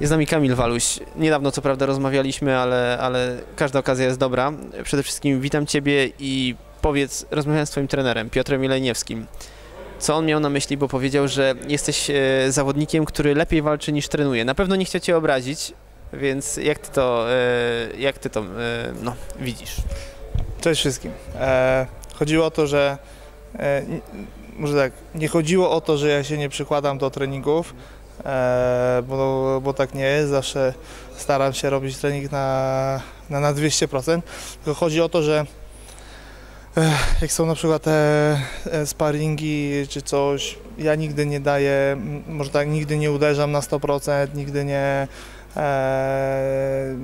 Jest z nami Kamil Waluś. Niedawno co prawda rozmawialiśmy, ale, ale każda okazja jest dobra. Przede wszystkim witam Ciebie i powiedz, rozmawiałem z Twoim trenerem, Piotrem Jeleniewskim, co on miał na myśli, bo powiedział, że jesteś e, zawodnikiem, który lepiej walczy niż trenuje. Na pewno nie chciał Cię obrazić, więc jak Ty to, e, jak ty to e, no, widzisz? Cześć wszystkim. Chodziło o to, że może tak, nie chodziło o to, że ja się nie przykładam do treningów, bo, bo tak nie jest. Zawsze staram się robić trening na, na, na 200%. Tylko chodzi o to, że e, jak są na przykład te e, sparingi czy coś, ja nigdy nie daję, może tak, nigdy nie uderzam na 100%, nigdy nie. E,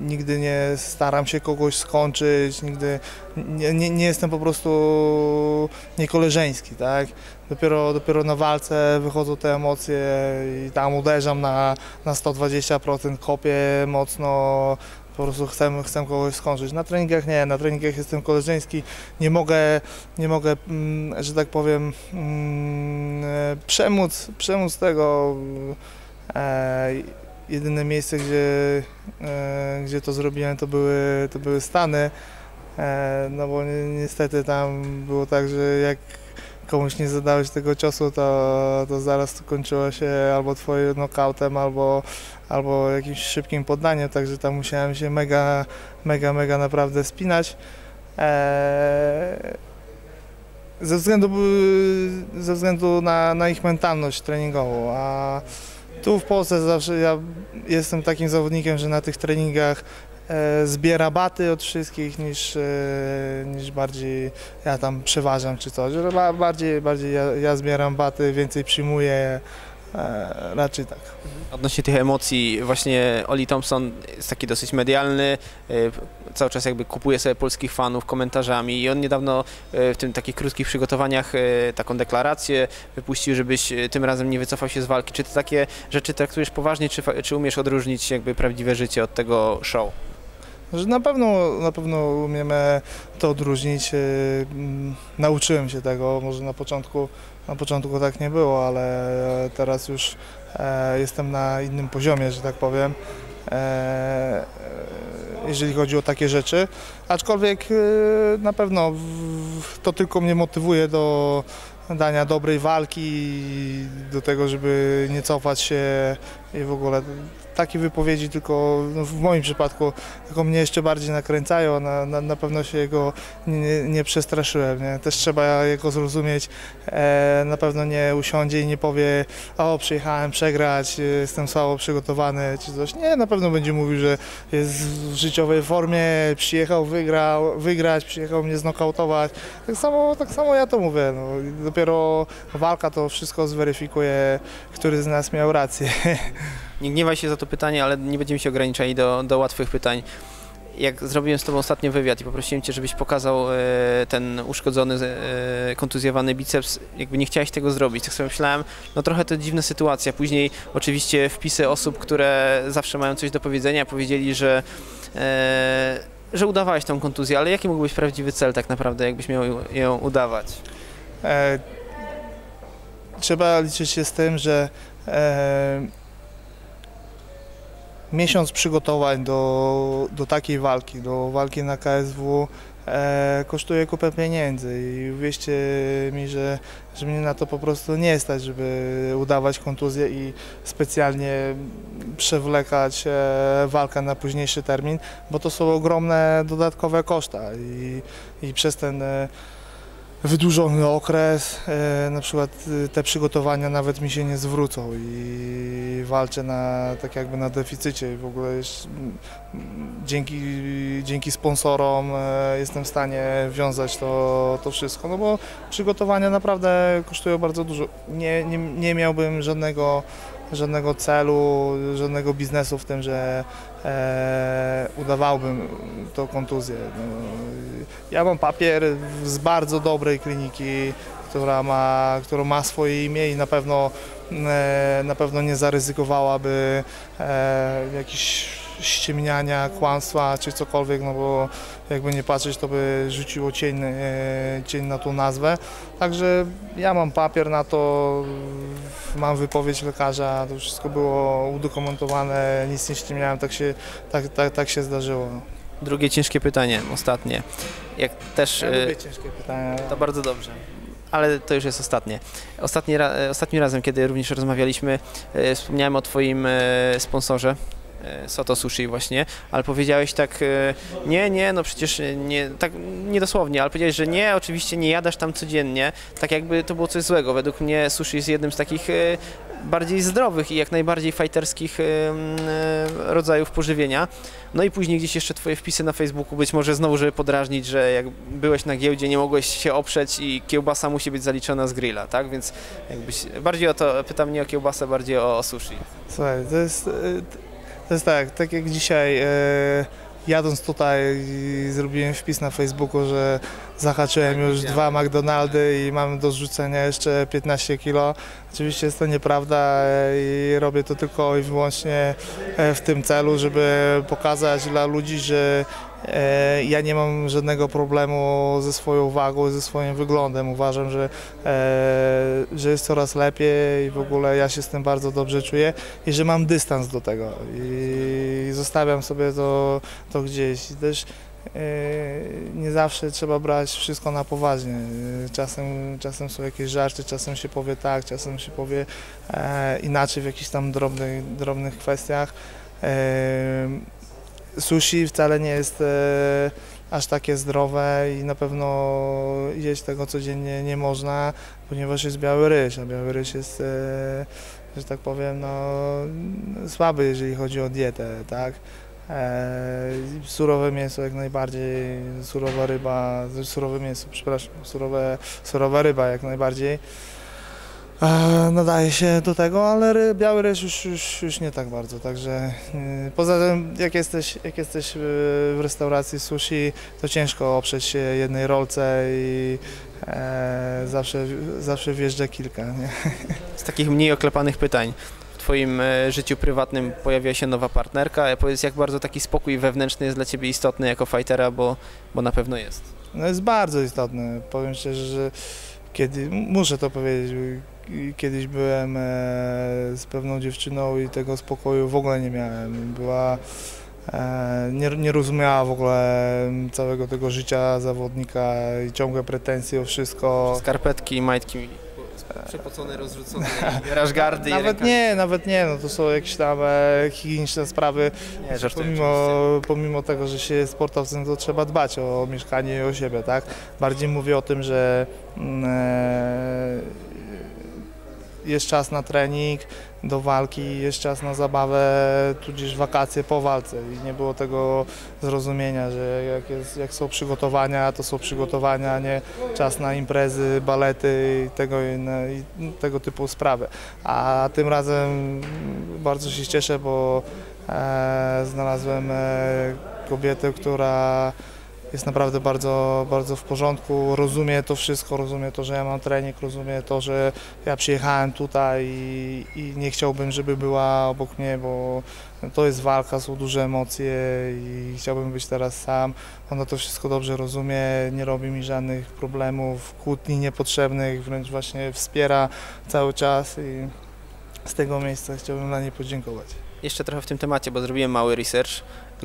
nigdy nie staram się kogoś skończyć, nigdy nie, nie, nie jestem po prostu niekoleżeński, tak? Dopiero, dopiero na walce wychodzą te emocje i tam uderzam na, na 120%, kopię mocno, po prostu chcę, chcę kogoś skończyć. Na treningach nie, na treningach jestem koleżeński, nie mogę, nie mogę mm, że tak powiem, mm, przemóc, przemóc tego. E, jedyne miejsce, gdzie, e, gdzie to zrobiłem, to były, to były Stany. E, no bo ni niestety tam było tak, że jak komuś nie zadałeś tego ciosu, to, to zaraz to kończyło się albo twoim knockoutem, albo, albo jakimś szybkim poddaniem, także tam musiałem się mega, mega, mega naprawdę spinać. E, ze względu, ze względu na, na ich mentalność treningową, a tu w Polsce zawsze ja jestem takim zawodnikiem, że na tych treningach e, zbiera baty od wszystkich niż, e, niż bardziej ja tam przeważam czy coś. Bardziej, bardziej ja, ja zbieram baty, więcej przyjmuję, e, raczej tak. Odnośnie tych emocji, właśnie Oli Thompson jest taki dosyć medialny, cały czas jakby kupuje sobie polskich fanów komentarzami i on niedawno y, w tym takich krótkich przygotowaniach y, taką deklarację wypuścił, żebyś y, tym razem nie wycofał się z walki. Czy ty takie rzeczy traktujesz poważnie, czy, czy umiesz odróżnić jakby prawdziwe życie od tego show? Że na pewno, na pewno umiemy to odróżnić. e, mm, Nauczyłem się tego, może na początku, na początku tak nie było, ale teraz już e, jestem na innym poziomie, że tak powiem. E, e, jeżeli chodzi o takie rzeczy, aczkolwiek e, na pewno to tylko mnie motywuje do dania dobrej walki, do tego, żeby nie cofać się i w ogóle takie wypowiedzi tylko no, w moim przypadku tylko mnie jeszcze bardziej nakręcają, na, na, na pewno się jego nie, nie przestraszyłem, nie? też trzeba jego zrozumieć, e, na pewno nie usiądzie i nie powie o przyjechałem przegrać, e, jestem słabo przygotowany czy coś, nie, na pewno będzie mówił, że jest w życiowej formie, przyjechał wygrał, wygrać, przyjechał mnie znokautować, tak samo, tak samo ja to mówię, no. Dopiero walka to wszystko zweryfikuje, który z nas miał rację. Nie gniewaj się za to pytanie, ale nie będziemy się ograniczali do, do łatwych pytań. Jak zrobiłem z Tobą ostatnio wywiad i poprosiłem Cię, żebyś pokazał e, ten uszkodzony, e, kontuzjowany biceps, jakby nie chciałeś tego zrobić, tak sobie myślałem, no trochę to dziwna sytuacja. Później oczywiście wpisy osób, które zawsze mają coś do powiedzenia, powiedzieli, że, e, że udawałeś tą kontuzję, ale jaki mógł być prawdziwy cel tak naprawdę, jakbyś miał ją udawać? E, trzeba liczyć się z tym, że e, miesiąc przygotowań do, do takiej walki, do walki na KSW e, kosztuje kupę pieniędzy. I uwierzcie mi, że, że mnie na to po prostu nie stać, żeby udawać kontuzję i specjalnie przewlekać e, walkę na późniejszy termin, bo to są ogromne dodatkowe koszta. I, i przez ten e, wydłużony okres, e, na przykład e, te przygotowania nawet mi się nie zwrócą i walczę na, tak jakby na deficycie w ogóle dzięki, dzięki sponsorom e, jestem w stanie wiązać to, to wszystko, no bo przygotowania naprawdę kosztują bardzo dużo. Nie, nie, nie miałbym żadnego żadnego celu, żadnego biznesu w tym, że e, udawałbym tą kontuzję. No, ja mam papier z bardzo dobrej kliniki, która ma, która ma swoje imię i na pewno, e, na pewno nie zaryzykowałaby e, jakichś ściemniania, kłamstwa czy cokolwiek, no bo jakby nie patrzeć, to by rzuciło cień, e, cień na tą nazwę. Także ja mam papier na to, mam wypowiedź lekarza, to wszystko było udokumentowane, nic nie ściemniałem, tak się, tak, tak, tak się zdarzyło. Drugie ciężkie pytanie, ostatnie. Jak też... Ja e, lubię ciężkie pytania. To bardzo dobrze. Ale to już jest ostatnie. Ostatni e, ostatnim razem, kiedy również rozmawialiśmy, e, wspomniałem o Twoim e, sponsorze. E, Soto Sushi właśnie, ale powiedziałeś tak, e, nie, nie, no przecież nie, tak niedosłownie, ale powiedziałeś, że nie, oczywiście nie jadasz tam codziennie, tak jakby to było coś złego. Według mnie sushi jest jednym z takich e, bardziej zdrowych i jak najbardziej fajterskich rodzajów pożywienia. No i później gdzieś jeszcze twoje wpisy na Facebooku, być może znowu, żeby podrażnić, że jak byłeś na giełdzie, nie mogłeś się oprzeć i kiełbasa musi być zaliczona z grilla, tak? Więc jakbyś, bardziej o to, pytam nie o kiełbasę, bardziej o, o sushi. Słuchaj, to jest, to jest tak, tak jak dzisiaj e, jadąc tutaj zrobiłem wpis na Facebooku, że zahaczyłem już dwa McDonaldy i mam do zrzucenia jeszcze 15 kilo. Oczywiście jest to nieprawda e, i robię to tylko i wyłącznie e, w tym celu, żeby pokazać dla ludzi, że ja nie mam żadnego problemu ze swoją wagą, ze swoim wyglądem. Uważam, że, e, że jest coraz lepiej i w ogóle ja się z tym bardzo dobrze czuję i że mam dystans do tego i zostawiam sobie to, to gdzieś. I też e, nie zawsze trzeba brać wszystko na poważnie. E, Czasem, czasem są jakieś żarty, czasem się powie tak, czasem się powie e, inaczej w jakichś tam drobnych, drobnych kwestiach. Sushi wcale nie jest e, aż takie zdrowe i na pewno jeść tego codziennie nie można, ponieważ jest biały ryż, a biały ryż jest, e, że tak powiem, no, słaby, jeżeli chodzi o dietę, tak? E, surowe mięso jak najbardziej, surowa ryba, surowe mięso, przepraszam, surowe, surowa ryba jak najbardziej e, nadaje się do tego, ale ry, biały ryż już, już, już nie tak bardzo, także y, poza tym jak jesteś, jak jesteś y, w restauracji sushi, to ciężko oprzeć się jednej rolce i e, zawsze, zawsze wjeżdża kilka, nie? Z takich mniej oklepanych pytań. W Twoim e, życiu prywatnym pojawia się nowa partnerka. E, Powiedz, jak bardzo taki spokój wewnętrzny jest dla Ciebie istotny jako fightera, bo, bo na pewno jest. No jest bardzo istotne. Powiem szczerze, że kiedy, muszę to powiedzieć, kiedyś byłem e, z pewną dziewczyną i tego spokoju w ogóle nie miałem. Była, e, nie, nie rozumiała w ogóle całego tego życia zawodnika i ciągłe pretensje o wszystko. Skarpetki i majtki przepocone, rozrzucone, rashgardy i Nawet nie, nawet nie, no to są jakieś tam e, higieniczne sprawy. Nie, żartuję Pomimo, pomimo tego, że się jest sportowcem, to trzeba dbać o mieszkanie i o siebie, tak? Bardziej mówię o tym, że mm, e, jest czas na trening, do walki, jest czas na zabawę, tudzież wakacje po walce i nie było tego zrozumienia, że jak, jest, jak są przygotowania, to są przygotowania, a nie czas na imprezy, balety i tego, i tego typu sprawy. A tym razem bardzo się cieszę, bo e, znalazłem e, kobietę, która jest naprawdę bardzo, bardzo w porządku, rozumie to wszystko, rozumie to, że ja mam trening, rozumie to, że ja przyjechałem tutaj i, i nie chciałbym, żeby była obok mnie, bo to jest walka, są duże emocje i chciałbym być teraz sam. Ona to wszystko dobrze rozumie, nie robi mi żadnych problemów, kłótni niepotrzebnych, wręcz właśnie wspiera cały czas i z tego miejsca chciałbym dla niej podziękować. Jeszcze trochę w tym temacie, bo zrobiłem mały research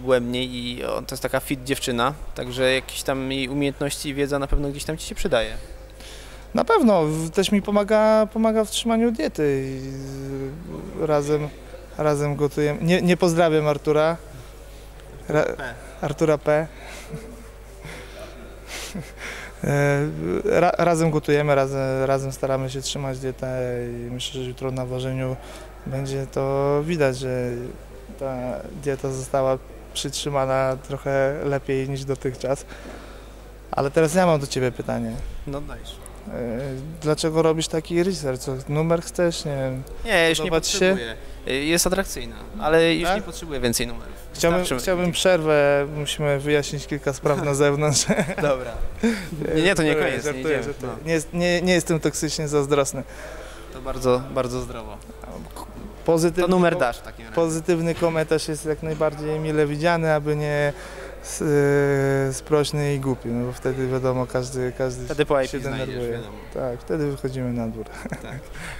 głębniej i o, to jest taka fit dziewczyna, także jakieś tam jej umiejętności i wiedza na pewno gdzieś tam Ci się przydaje. Na pewno, też mi pomaga, pomaga w trzymaniu diety i razem, razem gotujemy. Nie, nie pozdrawiam Artura. Ra, Artura P. E, Ra, razem gotujemy, razem, razem staramy się trzymać dietę i myślę, że jutro na ważeniu będzie to widać, że ta dieta została przytrzymana trochę lepiej niż dotychczas. Ale teraz ja mam do Ciebie pytanie. No dajesz. E, Dlaczego robisz taki research? Co, numer chcesz? Nie wiem. Nie, już nie Podoba ci się? potrzebuję. Y, Jest atrakcyjna, ale już Tak? nie potrzebuję więcej numerów. Chciałbym, chciałbym przerwę, musimy wyjaśnić kilka spraw na zewnątrz. Dobra. Nie, nie, to nie koniec, nie żartuję, idziemy. żartuję. No, Nie, nie, nie jestem toksycznie zazdrosny. to bardzo, bardzo zdrowo. Pozytywny, To numer dasz pozytywny komentarz jest jak najbardziej mile widziany, aby nie yy, sprośny i głupi, no bo wtedy wiadomo, każdy, każdy Wtedy po IP się denerwuje. Tak, wtedy wychodzimy na dwór.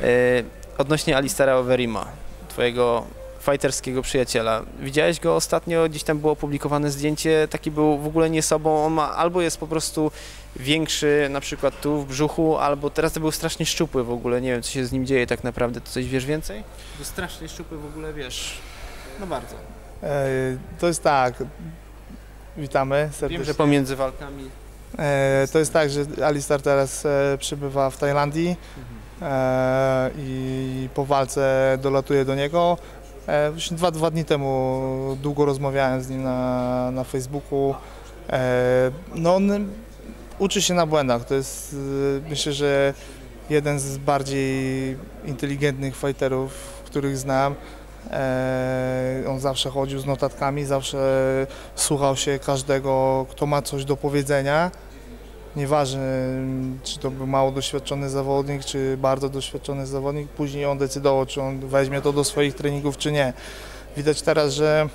E, odnośnie Alistara Overima, twojego fighterskiego przyjaciela. Widziałeś go ostatnio, gdzieś tam było opublikowane zdjęcie, taki był w ogóle nie sobą, on ma albo jest po prostu większy na przykład tu w brzuchu, albo teraz to był strasznie szczupły w ogóle, nie wiem co się z nim dzieje tak naprawdę, to coś wiesz więcej? Był strasznie szczupły w ogóle, wiesz, no bardzo. E, To jest tak, witamy serdecznie. Wiem, że pomiędzy walkami... E, To jest tak, że Alistar teraz e, przybywa w Tajlandii e, i po walce dolatuje do niego. E, Właśnie dwa, dwa dni temu długo rozmawiałem z nim na, na Facebooku. E, No on uczy się na błędach. To jest e, myślę, że jeden z bardziej inteligentnych fighterów, których znam. On zawsze chodził z notatkami, zawsze słuchał się każdego, kto ma coś do powiedzenia. Nieważne, czy to był mało doświadczony zawodnik, czy bardzo doświadczony zawodnik, później on decydował, czy on weźmie to do swoich treningów, czy nie. Widać teraz, że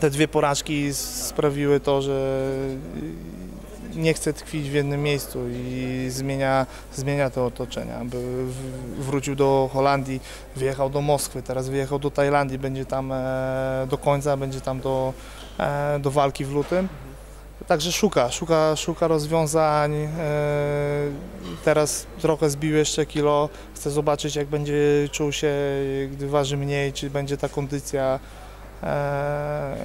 te dwie porażki sprawiły to, że nie chce tkwić w jednym miejscu i zmienia, zmienia te otoczenia. Wrócił do Holandii, wyjechał do Moskwy, teraz wyjechał do Tajlandii, będzie tam e, do końca, będzie tam do, e, do walki w lutym. Także szuka, szuka, szuka rozwiązań. E, teraz trochę zbił jeszcze kilo. Chcę zobaczyć, jak będzie czuł się, gdy waży mniej, czy będzie ta kondycja. E,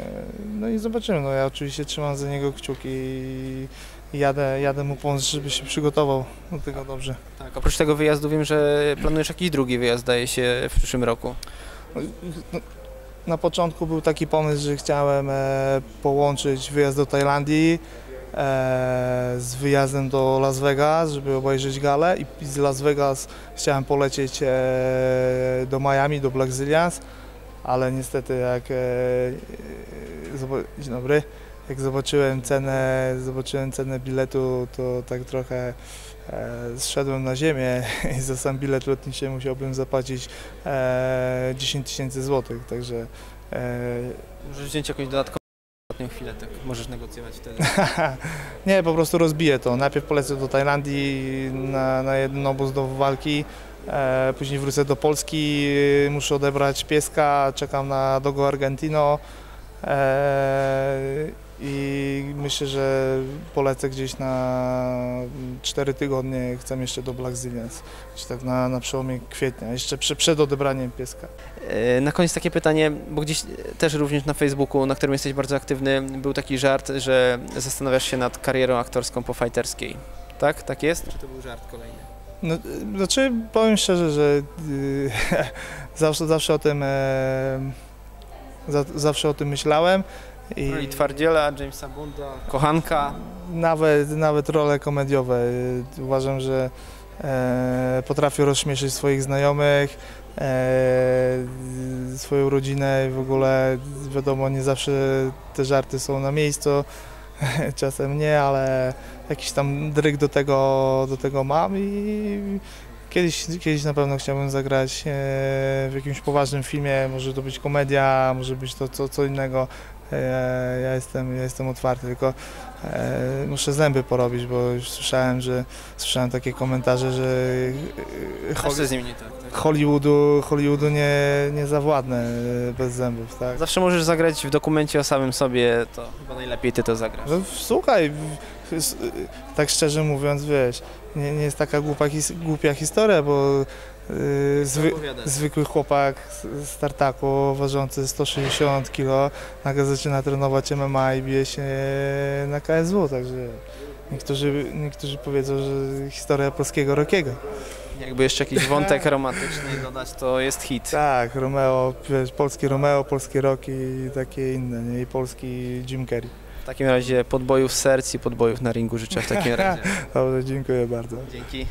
no i zobaczymy. No, ja oczywiście trzymam za niego kciuki i jadę, jadę mu pomóc, żeby się przygotował do tego dobrze. Tak, oprócz tego wyjazdu wiem, że planujesz jakiś drugi wyjazd, zdaje się, w przyszłym roku. No, Na początku był taki pomysł, że chciałem e, połączyć wyjazd do Tajlandii e, z wyjazdem do Las Vegas, żeby obejrzeć galę i z Las Vegas chciałem polecieć e, do Miami, do Black Zillions, ale niestety jak dzień dobry, jak zobaczyłem cenę, zobaczyłem cenę biletu, to tak trochę zszedłem na ziemię i za sam bilet lotniczy musiałbym zapłacić e, 10 tysięcy złotych, także e, Możesz wziąć jakąś dodatkową ostatnią chwilę, tak możesz negocjować wtedy. nie, po prostu rozbiję to. Najpierw polecę do Tajlandii na, na jeden obóz do walki, e, później wrócę do Polski, muszę odebrać pieska, czekam na Dogo Argentino e, i myślę, że polecę gdzieś na 4 tygodnie, chcę jeszcze do Black Zillions, gdzieś tak na, na przełomie kwietnia, jeszcze przed, przed odebraniem pieska. E, Na koniec takie pytanie, bo gdzieś też również na Facebooku, na którym jesteś bardzo aktywny, był taki żart, że zastanawiasz się nad karierą aktorską po fighterskiej. Tak? Tak jest? Czy to był żart kolejny? No, znaczy powiem szczerze, że y, zawsze, zawsze o tym e, za, zawsze o tym myślałem i I Twardziela, Jamesa Bunda, kochanka. nawet, nawet role komediowe. y, Uważam, że e, potrafię rozśmieszyć swoich znajomych, e, swoją rodzinę i w ogóle wiadomo, nie zawsze te żarty są na miejscu, czasem nie, ale jakiś tam dryg do tego, do tego mam i kiedyś, kiedyś na pewno chciałbym zagrać e, w jakimś poważnym filmie, może to być komedia, może być to co, co innego. E, Ja jestem, ja jestem otwarty, tylko e, muszę zęby porobić, bo już słyszałem, że słyszałem takie komentarze, że e, Holly- z nim nie tak, tak? Hollywoodu, Hollywoodu nie, nie zawładnę bez zębów, tak? Zawsze możesz zagrać w dokumencie o samym sobie, to chyba najlepiej ty to zagrasz. No, słuchaj, tak szczerze mówiąc, wiesz, nie, nie jest taka głupia, his, głupia historia, bo zwy, Opowiadaj. zwykły chłopak z, tartaku ważący 160 kg nagle zaczyna trenować MMA i bije się na KSW, także niektórzy, niektórzy powiedzą, że historia polskiego Rokiego. Jakby jeszcze jakiś wątek romantyczny dodać, to jest hit. Tak, Romeo, wiesz, polskie Romeo, polskie Roki i takie inne, nie? i polski Jim Carrey. W takim razie podbojów serc i podbojów na ringu życzę w takim razie. Dobrze, dziękuję bardzo. Dzięki.